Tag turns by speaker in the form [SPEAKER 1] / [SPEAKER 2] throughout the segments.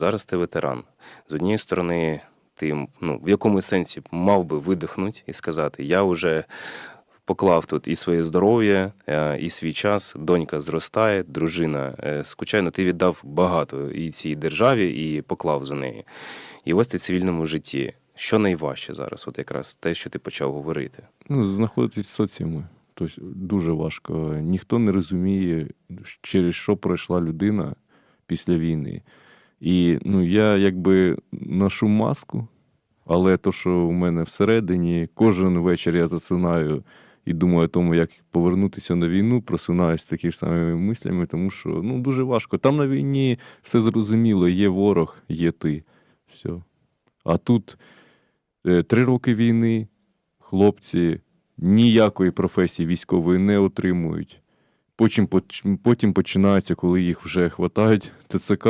[SPEAKER 1] Зараз ти ветеран. З однієї сторони, ти ну, в якому сенсі мав би видихнути і сказати: я вже поклав тут і своє здоров'я, е, і свій час, донька зростає, дружина е, ну, ти віддав багато і цій державі, і поклав за неї. І ось ти в цивільному житті. Що найважче зараз? От якраз те, що ти почав говорити.
[SPEAKER 2] Ну, знаходитись в соціумі. Тобто дуже важко. Ніхто не розуміє, через що пройшла людина після війни. І ну, я якби ношу маску, але то, що у мене всередині, кожен вечір я засинаю і думаю о тому, як повернутися на війну, просинаюсь з такими ж самими мислями, тому що ну, дуже важко. Там на війні все зрозуміло, є ворог, є ти. Все. А тут е, три роки війни, хлопці ніякої професії військової не отримують. Потім, потім починається, коли їх вже хватають ТЦК.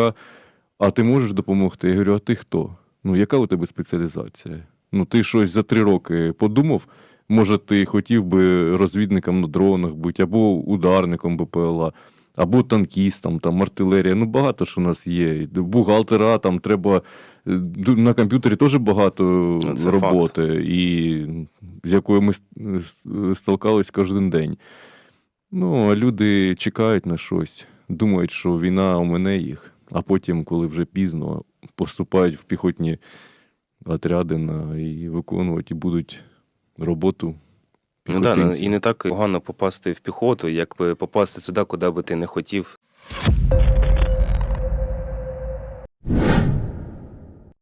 [SPEAKER 2] А ти можеш допомогти? Я говорю, а ти хто? Ну, яка у тебе спеціалізація? Ну, ти щось за три роки подумав? Може, ти хотів би розвідником на дронах бути, або ударником БПЛА, або танкістом, там, артилерія. Ну, багато ж у нас є. Бухгалтера, там треба. е, На комп'ютері теж багато
[SPEAKER 1] Ну, це
[SPEAKER 2] роботи, і з якою ми с- с- сталкались кожен день. Ну, а люди чекають на щось, думають, що війна у мене їх, а потім, коли вже пізно, поступають в піхотні отряди на, і виконувати і будуть роботу.
[SPEAKER 1] Ну да, і не так погано попасти в піхоту, як попасти туди, куди би ти не хотів.